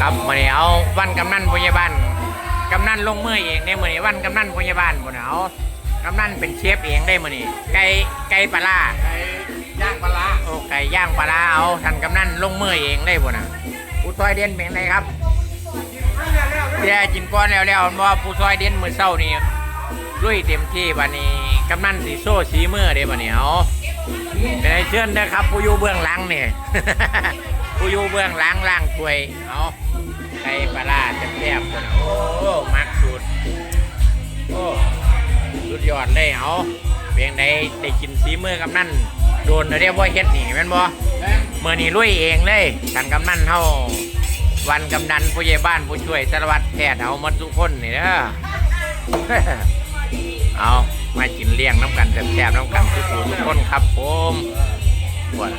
ครับมื่อนี้เอาวันกำนันพยาบาลกำนันลงมือเองได้มื่อนี้วันกำนันพยาบาลบ่เนาะกำนันเป็นเชฟเองได้มื่อนี้ไก่ไก่ปลาร้าไก่ย่างปลาร้าโอ้ไก่ย่างปลาร้าเอาท่านกำนันลงมือเองได้บ่น่ะผู้ซอยเด่นเป็นไงครับเดี๋ยวกินก้อนแล้วแล้วเพราะว่าผู้ซอยเด่นมื้อเช้านี่ลุยเต็มที่บัดนี้กำนันสิโซ่สีมือเด้บัดนี้เอาเป็นไงเชิญนะครับผู้อยู่เบื้องหลังนี่ผู้อยู่เบื้องหลังล่างถ้วยเอา ไก่ปลาร้าแซ่บๆพุ่นน่ะโอ้มักสุดโอ้สุดยอดเลยเอาเพียงใดได้กินสีมือกำนันโดนเรียกว่าเฮ็ดนี่แม่นบ่แม่งเมื่อนี้ลุยเองเลยท่านกำนันเฮาวันกำนันผู้ใหญ่บ้านผู้ช่วยสารวัตรแพทย์เอาหมาทุกคนนี่เด้อเอามากินเลี้ยงน้ำกันแซ่บๆน้ำกันทุกผู้ทุกคนครับผมปวด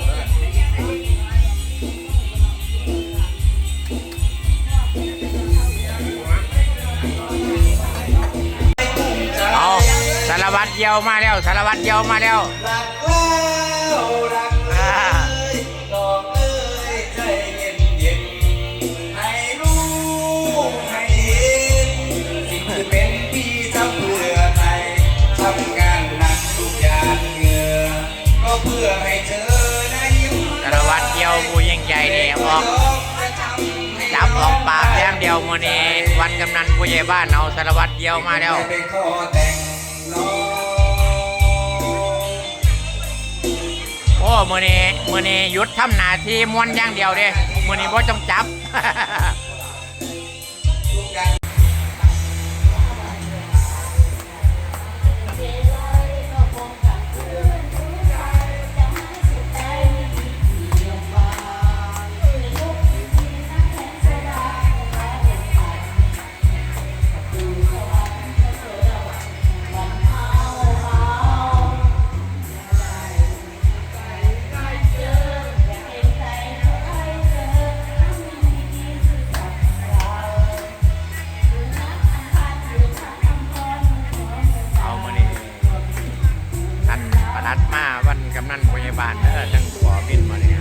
วัตรเยียวมาแล้วสารวัตรเยียวมาแล้วรักแล้วรักเลอ่ายลองเอ้ยใจเย็นเย็นให้รู้ให้เห็นสิ่งที่เป็นพี่ทำเพื่อใครทำงานหนักทุกอย่างเหงื่อก็เพื่อให้เธอได้ยิ้มสารวัตรเยียวผู้ยิ่งใหญ่เนี่ยออกจับออกปากแต้มเดียวมือนี้วันกำนันผู้ใหญ่บ้านเอาสารวัตรเดียวมาแล้ว อ้มือนี้มือนี้หยุดทำหน้าที่ม้วนอย่างเดียวเด้มือนี้บ่ต้องจับานเด้อทั้งขอบินมาเนี่